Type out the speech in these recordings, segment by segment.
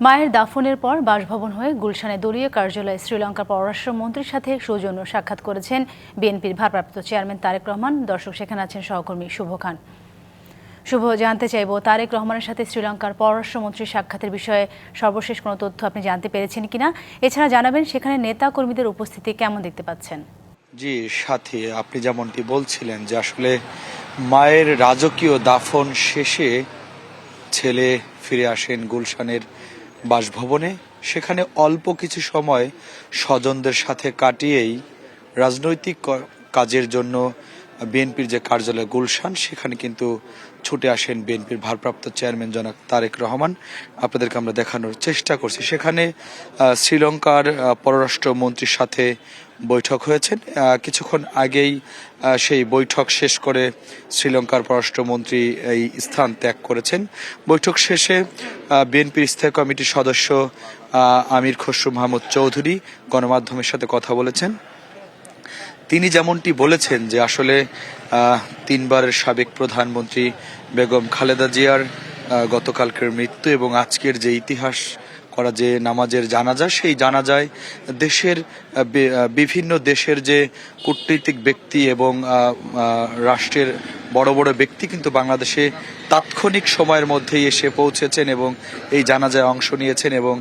মায়ের দাফনের পর বাসভবন হয়ে গুলশানে দলীয় কার্যালয়ে শ্রীলঙ্কার পররাষ্ট্রমন্ত্রীর সাথে সৌজন্য সাক্ষাৎ করেছেন বিএনপির ভারপ্রাপ্ত চেয়ারম্যান তারেক রহমান। দর্শক, সেখানে আছেন সহকর্মী শুভ খান। শুভ জানতে চাইব, তারেক রহমানের সাথে শ্রীলঙ্কার পররাষ্ট্রমন্ত্রীর সাক্ষাতের বিষয়ে সর্বশেষ কোনো তথ্য আপনি জানতে পেরেছেন কিনা? এছাড়া জানাবেন, সেখানে নেতা কর্মীদের উপস্থিতি কেমন দেখতে পাচ্ছেন? জি, সাথী আপনি যেমনটি বলছিলেন যে আসলে মায়ের রাজকীয় দাফন শেষে ছেলে ফিরে আসেন গুলশানের বাসভবনে সেখানে অল্প কিছু সময় স্বজনদের সাথে কাটিয়েই রাজনৈতিক কাজের জন্য বিএনপির যে কার্যালয় গুলশান সেখানে কিন্তু ছুটে আসেন বিএনপির ভারপ্রাপ্ত চেয়ারম্যান জনাব তারেক রহমান। আপনাদেরকে আমরা দেখানোর চেষ্টা করছি। সেখানে শ্রীলঙ্কার আহ, পররাষ্ট্রমন্ত্রীর সাথে বৈঠক হয়েছেন। কিছুক্ষণ আগেই সেই বৈঠক শেষ করে শ্রীলঙ্কার পররাষ্ট্রমন্ত্রী এই স্থান ত্যাগ করেছেন। বৈঠক শেষে বিএনপির স্থায়ী কমিটির সদস্য আমির খসরু মাহমুদ চৌধুরী গণমাধ্যমের সাথে কথা বলেছেন। তিনি যেমনটি বলেছেন যে আসলে তিনবারের সাবেক প্রধানমন্ত্রী বেগম খালেদা জিয়ার গতকালকের মৃত্যু এবং আজকের যে ইতিহাস করা যে নামাজের জানাজা, সেই জানাজায় দেশের বিভিন্ন দেশের যে কূটনৈতিক ব্যক্তি এবং রাষ্ট্রের বড় বড় ব্যক্তি কিন্তু বাংলাদেশে তাৎক্ষণিক সময়ের মধ্যেই এসে পৌঁছেছেন এবং এই জানাজায় অংশ নিয়েছেন এবং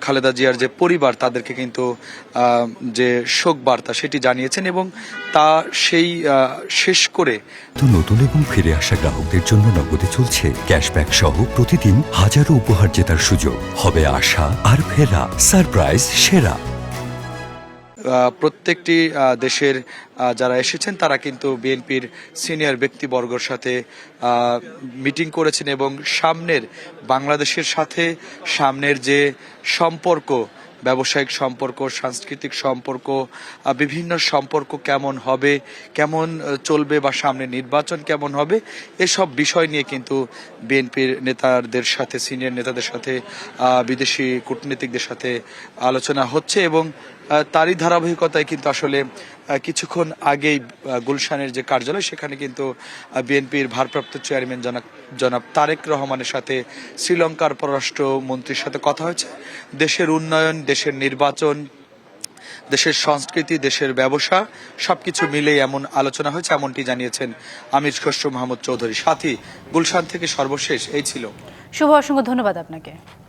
খালেদা জিয়ার যে পরিবার তাদেরকে কিন্তু যে শোক বার্তা সেটি জানিয়েছেন এবং তা সেই শেষ করে নতুন এবং ফিরে আসা গ্রাহকদের জন্য নগদে চলছে ক্যাশব্যাক সহ প্রতিদিন হাজারো উপহার জেতার সুযোগ। হবে আশা আর ফেরা, সারপ্রাইজ, সেরা। প্রত্যেকটি দেশের যারা এসেছেন, তারা কিন্তু বিএনপির সিনিয়র ব্যক্তিবর্গর সাথে মিটিং করেছেন এবং সামনের, বাংলাদেশের সাথে সামনের যে সম্পর্ক, ব্যবসায়িক সম্পর্ক, সাংস্কৃতিক সম্পর্ক বিভিন্ন সম্পর্ক কেমন হবে, কেমন চলবে বা সামনে নির্বাচন কেমন হবে, এসব বিষয় নিয়ে কিন্তু বিএনপির নেতাদের সাথে, সিনিয়র নেতাদের সাথে বিদেশি কূটনীতিকদের সাথে আলোচনা হচ্ছে এবং তারই ধারাবাহিকতায় কিন্তু আসলে কিছুক্ষণ আগেই গুলশানের যে কার্যালয়, সেখানে কিন্তু বিএনপির ভারপ্রাপ্ত চেয়ারম্যান জনাব জনাব তারেক রহমানের সাথে শ্রীলঙ্কার পররাষ্ট্র মন্ত্রীর সাথে কথা হয়েছে। দেশের উন্নয়ন, দেশের নির্বাচন, দেশের সংস্কৃতি, দেশের ব্যবসা, সবকিছু মিলেই এমন আলোচনা হয়েছে, এমনটি জানিয়েছেন আমির খসরু মাহমুদ চৌধুরী। সাথী, গুলশান থেকে সর্বশেষ, এই ছিল। শুভ অসংখ্য ধন্যবাদ আপনাকে।